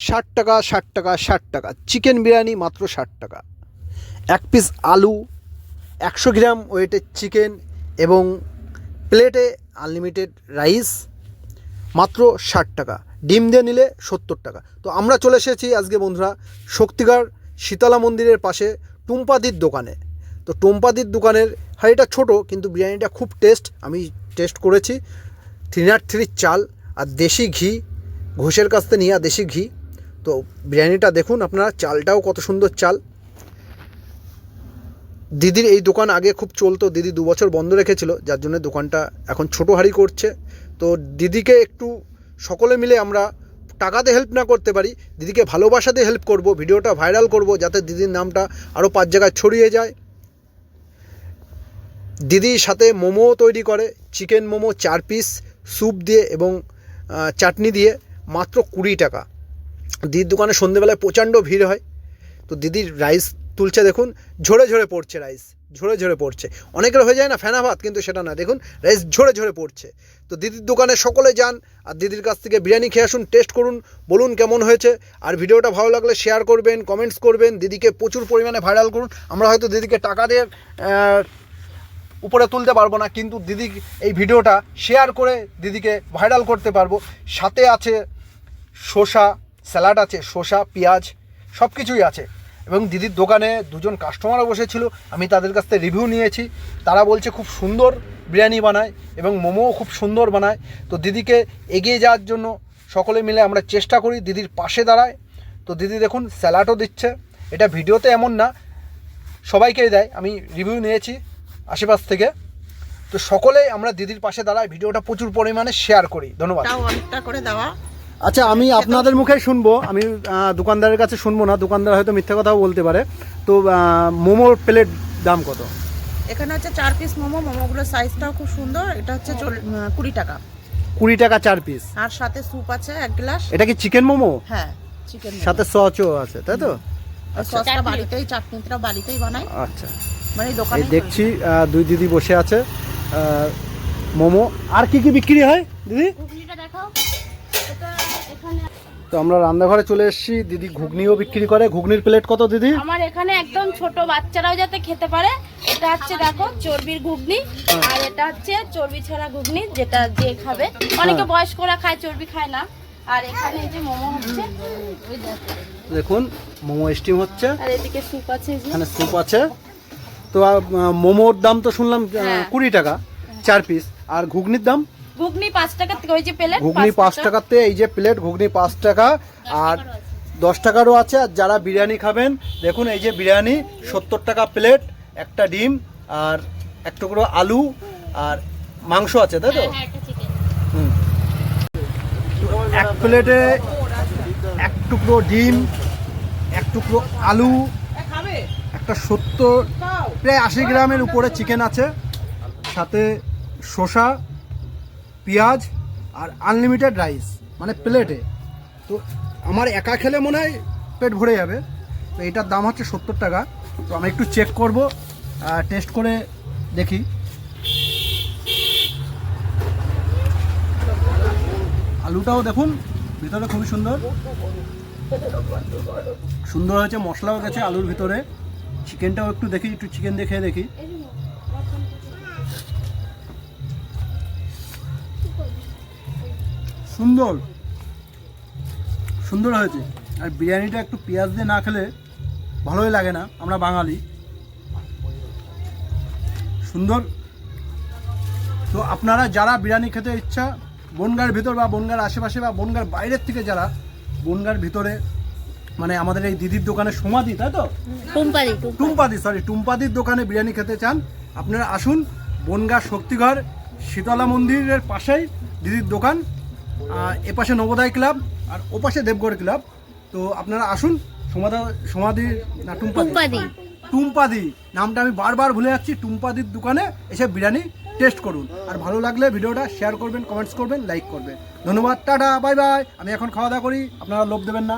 ষাট টাকা ষাট টাকা ষাট টাকা। চিকেন বিরিয়ানি মাত্র ষাট টাকা। এক পিস আলু, একশো গ্রাম ওয়েটের চিকেন এবং প্লেটে আনলিমিটেড রাইস মাত্র ষাট টাকা। ডিম দিয়ে নিলে সত্তর টাকা। তো আমরা চলে এসেছি আজকে বন্ধুরা শক্তিগড় শীতলা মন্দিরের পাশে টুম্পাদির দোকানে। তো টুম্পাদির দোকানের হাঁড়িটা ছোট, কিন্তু বিরিয়ানিটা খুব টেস্ট আমি টেস্ট করেছি। থ্রি নাট থ্রির চাল আর দেশি ঘি, ঘোষের কাছ থেকে নেওয়া দেশি ঘি। তো বিরিয়ানিটা দেখুন, আপনারা চালটাও কত সুন্দর চাল। দিদির এই দোকান আগে খুব চলতো, দিদি দু বছর বন্ধ রেখেছিল, যার জন্য দোকানটা এখন ছোটো হাঁড়ি করছে। তো দিদিকে একটু সকলে মিলে আমরা টাকাতে হেল্প না করতে পারি, দিদিকে ভালোবাসাতে হেল্প করব, ভিডিওটা ভাইরাল করব, যাতে দিদির নামটা আরও পাঁচ জায়গায় ছড়িয়ে যায়। দিদির সাথে মোমো তৈরি করে চিকেন মোমো চার পিস স্যুপ দিয়ে এবং চাটনি দিয়ে মাত্র কুড়ি টাকা। দিদির দোকানে সন্ধেবেলায় প্রচণ্ড ভিড় হয়। তো দিদির রাইস তুলছে দেখুন, ঝরে ঝরে পড়ছে রাইস, ঝরে ঝরে পড়ছে। অনেকের হয়ে যায় না ফেনা ভাত, কিন্তু সেটা না। দেখুন, রাইস ঝরে ঝরে পড়ছে। তো দিদির দোকানে সকলে যান আর দিদির কাছ থেকে বিরিয়ানি খেয়ে আসুন, টেস্ট করুন, বলুন কেমন হয়েছে। আর ভিডিওটা ভালো লাগলে শেয়ার করবেন কমেন্টস করবেন, দিদিকে প্রচুর পরিমাণে ভাইরাল করুন। আমরা হয়তো দিদিকে টাকা দিয়ে উপরে তুলতে পারব না, কিন্তু দিদি এই ভিডিওটা শেয়ার করে দিদিকে ভাইরাল করতে পারব। সাথে আছে শসা স্যালাড আছে, শসা, পেঁয়াজ সব কিছুই আছে। এবং দিদির দোকানে দুজন কাস্টমারও বসেছিল, আমি তাদের কাছ থেকে রিভিউ নিয়েছি। তারা বলছে খুব সুন্দর বিরিয়ানি বানায় এবং মোমোও খুব সুন্দর বানায়। তো দিদিকে এগিয়ে যাওয়ার জন্য সকলে মিলে আমরা চেষ্টা করি দিদির পাশে দাঁড়ায়। তো দিদি দেখুন স্যালাডও দিচ্ছে। এটা ভিডিওতে এমন না, সবাইকেই দেয়। আমি রিভিউ নিয়েছি আশেপাশ থেকে। তো সকলেই আমরা দিদির পাশে দাঁড়াই ভিডিওটা প্রচুর পরিমাণে শেয়ার করি। ধন্যবাদ। করে দেওয়া। আচ্ছা আমি আপনাদের মুখেই শুনব। আমি দোকানদারের কাছে শুনব না দোকানদার হয়তো মিথ্যা কথাও বলতে পারে। তো মোমোর প্লেট দাম কত? এখানে হচ্ছে চার পিস মোমো মোমোগুলোর সাইজটাও খুব সুন্দর। এটা হচ্ছে কুড়ি টাকা। কুড়ি টাকা চার পিস আর সাথে স্যুপ আছে এক গ্লাস এটা কি চিকেন মোমো? হ্যাঁ চিকেন সাথে সচও আছে তাই তো? সসটা বাড়িতেই চাটনিটা বাড়িতেই বানাই। আচ্ছা। মানে দোকানে দেখছি দুই দিদি বসে আছে মোমো। আর কি কি বিক্রি হয় দিদি ঘুগনিটা দেখাও এটা এখানে তো আমরা রান্নাঘরে চলে এসেছি। দিদি ঘুগনিও বিক্রি করে। ঘুগনির প্লেট কত দিদি? আমার এখানে একদম ছোট বাচ্চারাও যাতে খেতে পারে এটা হচ্ছে দেখো চর্বির ঘুগনি আর এটা হচ্ছে চর্বি ছাড়া ঘুগনি যেটা যে খাবে। অনেকে হ্যাঁ। বয়স্করা খায় চর্বি খায় না। আর এখানে এই যে মোমো হচ্ছে দেখুন মোমো স্টিম হচ্ছে। আর এদিকে স্যুপ আছে এখানে স্যুপ আছে। তো মোমোর দাম তো শুনলাম হ্যাঁ। কুড়ি টাকা চার পিস আর ঘুগনির দাম ঘুগনি পাঁচ টাকা থেকে ওই যে প্লেট ঘুগনি পাঁচ টাকাতে এই যে প্লেট ঘুগনি পাঁচ টাকা আর দশ টাকারও আছে আর যারা বিরিয়ানি খাবেন দেখুন এই যে বিরিয়ানি সত্তর টাকা প্লেট একটা ডিম আর এক টুকরো আলু আর মাংস আছে তাই তো? হ্যাঁ হুম। এক প্লেটে এক টুকরো ডিম এক টুকরো আলু একটা সত্তর প্রায় আশি গ্রামের উপরে চিকেন আছে সাথে শসা পেঁয়াজ আর আনলিমিটেড রাইস মানে প্লেটে তো আমার একা খেলে মনে হয় পেট ভরে যাবে। তো এটার দাম হচ্ছে সত্তর টাকা। তো আমি একটু চেক করব টেস্ট করে দেখি। আলুটাও দেখুন, ভিতরে খুবই সুন্দর। সুন্দর হয়েছে, মশলাও গেছে আলুর ভিতরে। চিকেনটাও একটু দেখি, একটু চিকেন দেখে দেখি। সুন্দর। সুন্দর হয়েছে। আর বিরিয়ানিটা একটু পেঁয়াজ দিয়ে না খেলে ভালোই লাগে না আমরা বাঙালি। সুন্দর। তো আপনারা যারা বিরিয়ানি খেতে ইচ্ছা বনগার ভিতর বা বনগার আশেপাশে বা বনগার বাইরের থেকে যারা বনগার ভিতরে মানে আমাদের এই দিদির দোকানে সমাধি তাই তো? টুম্পারি টুম্পাদি। সরি টুম্পাদির দোকানে বিরিয়ানি খেতে চান আপনারা আসুন বনগাঁ শক্তিঘর শীতলা মন্দিরের পাশেই দিদির দোকান। এপাশে নবোদয় ক্লাব আর ওপাশে দেবগড় ক্লাব। তো আপনারা আসুন সমাধা সমাধি না টুম্পাদি? টুম্পাদি। টুম্পাদি নামটা আমি বারবার ভুলে যাচ্ছি। টুম্পাদির দোকানে এসে বিরিয়ানি টেস্ট করুন। আর ভালো লাগলে ভিডিওটা শেয়ার করবেন কমেন্টস করবেন লাইক করবেন। ধন্যবাদ টাটা বাই বাই আমি এখন খাওয়া দাওয়া করি আপনারা লোভ দেবেন না।